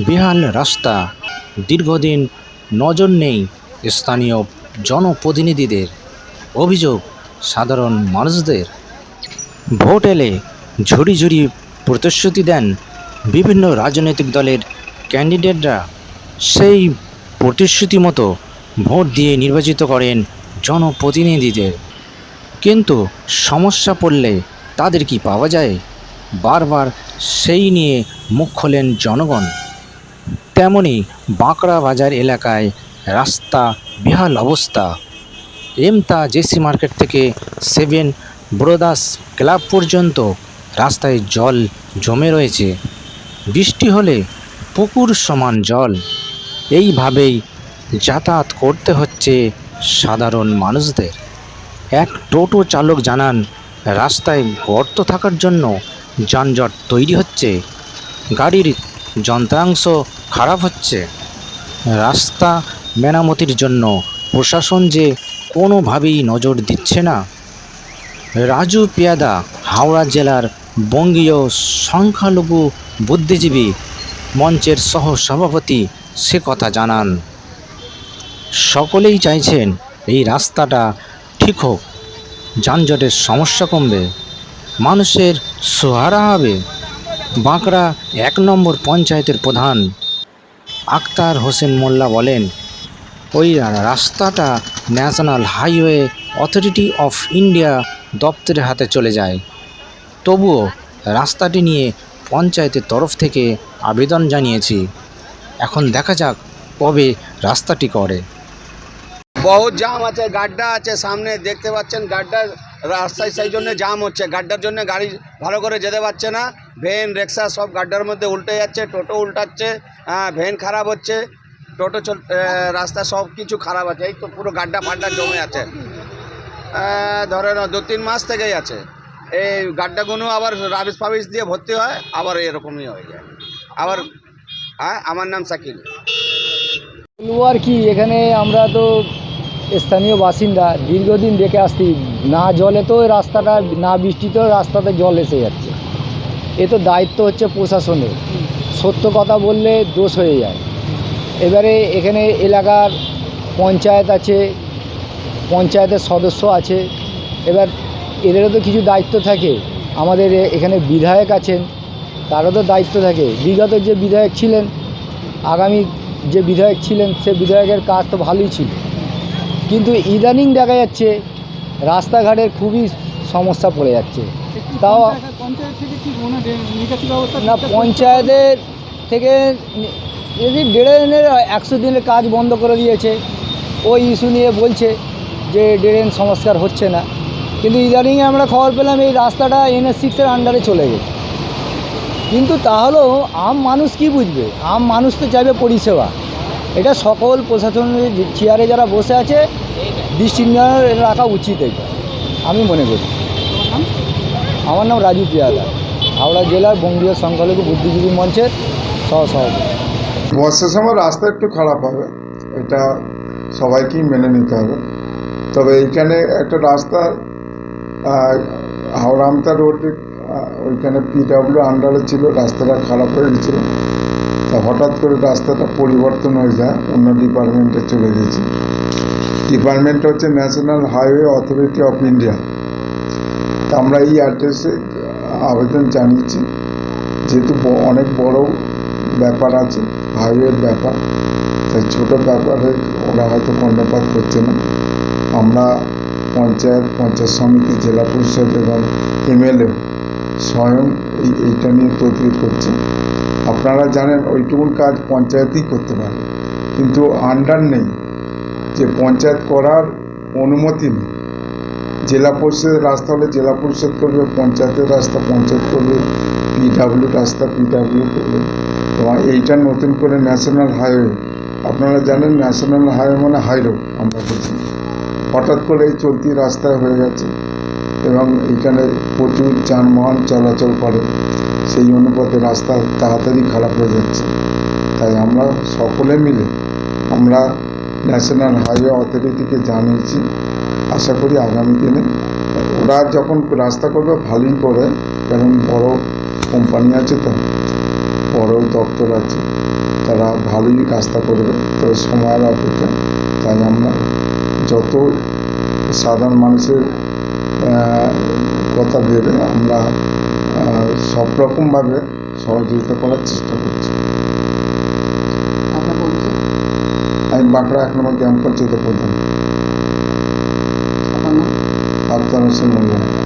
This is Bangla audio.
বেহাল রাস্তা। দীর্ঘদিন নজর নেই স্থানীয় জনপ্রতিনিধিদের। অভিযোগ, সাধারণ মানুষদের। ভোট এলে ঝুড়ি ঝুড়ি প্রতিশ্রুতি দেন বিভিন্ন রাজনৈতিক দলের ক্যান্ডিডেটরা। সেই প্রতিশ্রুতি মতো ভোট দিয়ে নির্বাচিত করেন জনপ্রতিনিধিদের। কিন্তু সমস্যা পড়লে তাদের কি পাওয়া যায়? বারবার সেই নিয়ে মুখ খোলেন জনগণ। তেমনি বাঁকড়া বাজার এলাকায় রাস্তা, বেহাল অবস্থা। এমতা জেসি মার্কেট থেকে সেভেন ব্রোদার্স ক্লাব পর্যন্ত রাস্তায় জল জমে রয়েছে। বৃষ্টি হলে পুকুর সমান জল। এইভাবেই যাতায়াত করতে হচ্ছে সাধারণ মানুষদের। এক টোটো চালক জানান, রাস্তায় গর্ত থাকার জন্য যানজট তৈরি হচ্ছে। গাড়ির যন্ত্রাংশ খারাপ হচ্ছে। রাস্তা মেরামতির জন্য প্রশাসন যে কোনোভাবেই নজর দিচ্ছে না। রাজু পেয়াদা, হাওড়া জেলার বঙ্গীয় সংখ্যালঘু বুদ্ধিজীবী মঞ্চের সহ সভাপতি সে কথা জানান। সকলেই চাইছেন এই রাস্তাটা ঠিক হোক। যানজটের সমস্যা কমবে। মানুষের সহারা হবে। বাঁকড়া এক নম্বর পঞ্চায়েতের প্রধান। আক্তার হোসেন মোল্লা বলেন, ওই রাস্তাটা national highway authority of India দপ্তরের হাতে চলে যায়। তবুও রাস্তাটি নিয়ে পঞ্চায়েতের তরফ থেকে আবেদন জানিয়েছি। এখন দেখা যাক কবে রাস্তাটি করে। বহুত জাম আছে, গাড্ডা আছে, সামনে দেখতে পাচ্ছেন গাড্ডার রাস্তায় সেই জন্য জাম হচ্ছে। গাড্ডার জন্য গাড়ি ভালো করে যেতে পারছে না। ভ্যান রিক্সা সব গাড্ডার মধ্যে উল্টে যাচ্ছে টোটো উল্টাচ্ছে হ্যাঁ, ভ্যান খারাপ হচ্ছে টোটো চল রাস্তা সব কিছু খারাপ আছে এই তো পুরো গাড্ডা ফাড্ডা জমে আছে। ধরে নাও দু তিন মাস থেকেই আছে। এই গাড্ডাগুলো আবার রাবিশ ফাবিশ দিয়ে ভর্তি হয় আবার এরকমই হয়ে যায়। আবার হ্যাঁ আমার নাম শাকিল। বলব আর কি এখানে আমরা তো স্থানীয় বাসিন্দা দীর্ঘদিন দেখে আসছি না জলে তো রাস্তাটা না বৃষ্টিতেও রাস্তাতে জল এসে যাচ্ছে। এ তো দায়িত্ব হচ্ছে প্রশাসনের। সত্য কথা বললে দোষ হয়ে যায়। এবারে এখানে এলাকার পঞ্চায়েত আছে পঞ্চায়েতের সদস্য আছে। এবার এদেরও তো কিছু দায়িত্ব থাকে। আমাদের এখানে বিধায়ক আছেন তারও তো দায়িত্ব থাকে। বিগত যে বিধায়ক ছিলেন আগামী যে বিধায়ক ছিলেন সে বিধায়কের কাজ তো ভালোই ছিল। কিন্তু ইদানিং দেখা যাচ্ছে রাস্তাঘাটের খুবই সমস্যা পড়ে যাচ্ছে। তাও না পঞ্চায়েতের থেকে যদি ড্রেনের একশো দিনের কাজ বন্ধ করে দিয়েছে। ওই ইস্যু নিয়ে বলছে যে ড্রেন সংস্কার হচ্ছে না। কিন্তু ইদানিং আমরা খবর পেলাম এই রাস্তাটা এনএস সিক্সের আন্ডারে চলে গেছে। কিন্তু তাহলেও আম মানুষ কি বুঝবে? আম মানুষ তো চাইবে পরিষেবা। এটা সকল প্রশাসনের চেয়ারে যারা বসে আছে দৃষ্টি রাখা উচিত এটা। আমি মনে করি। আমার নাম রাজু পিয়াদা হাওড়া জেলার বঙ্গীয় সংখ্যালঘু বুদ্ধিজীবী মঞ্চের সহসভাপতি। বর্ষার সময় রাস্তা একটু খারাপ হবে। এটা সবাইকেই মেনে নিতে হবে। তবে এইখানে একটা রাস্তা হাওড়া আমতা রোডে ওইখানে পিডাব্লিউ আন্ডারে ছিল, রাস্তাটা খারাপ হয়ে গেছিল। তা হঠাৎ করে রাস্তাটা পরিবর্তন হয়ে যায়, অন্য ডিপার্টমেন্টে চলে গেছে। ডিপার্টমেন্ট হচ্ছে national highway authority of India আমরা এই অ্যাড্রেসে আবেদন জানিয়েছি। যেহেতু অনেক বড় ব্যাপার আছে হাইওয়ের ব্যাপার, তাই ছোটো ব্যাপারে ওরা হয়তো কর্ণপাত করছে না। আমরা পঞ্চায়েত পঞ্চায়েত সমিতি, জেলা পরিষদ এবং এমএলএ স্বয়ং এই, এইটা নিয়ে তদবির করছে। আপনারা জানেন ওইটুকুন কাজ পঞ্চায়েতই করতে পারে। কিন্তু আন্ডার নেই। যে পঞ্চায়েত করার অনুমতি নেই। জেলা পরিষদের রাস্তা হলে জেলা পরিষদ করবে, পঞ্চায়েতের রাস্তা পঞ্চায়েত করবে পিডাব্লিউ রাস্তা পিডাব্লিউ করবে। এবং এইটা নতুন করে ন্যাশনাল হাইওয়ে আপনারা জানেন ন্যাশনাল হাইওয়ে মানে হাই রোড আমরা বলছি। হঠাৎ করে এই চলতি রাস্তায় হয়ে গেছে এবং এখানে প্রচুর যানবাহন চলাচল করে। সেই অনুপাতে রাস্তা তাড়াতাড়ি খারাপ হয়ে যাচ্ছে। তাই আমরা সকলে মিলে আমরা ন্যাশনাল হাইওয়ে অথরিটিকে জানিয়েছি আশা করি আগামী দিনে ওরা যখন রাস্তা করবে ভালোই করে কারণ বড় কোম্পানি আছে তো বড় দপ্তর আছে তারা ভালোই রাস্তা করবে। তবে সময়ের অপেক্ষা তাই আমরা যত সাধারণ মানুষের কথা ভেবে আমরা সব রকমভাবে সহযোগিতা করার চেষ্টা করছি। পরিচয় আমি বাঁকড়া এক নম্বর গ্রাম পঞ্চায়েতের প্রধান। আপনার নাম আফতার হোসেন মোল্লা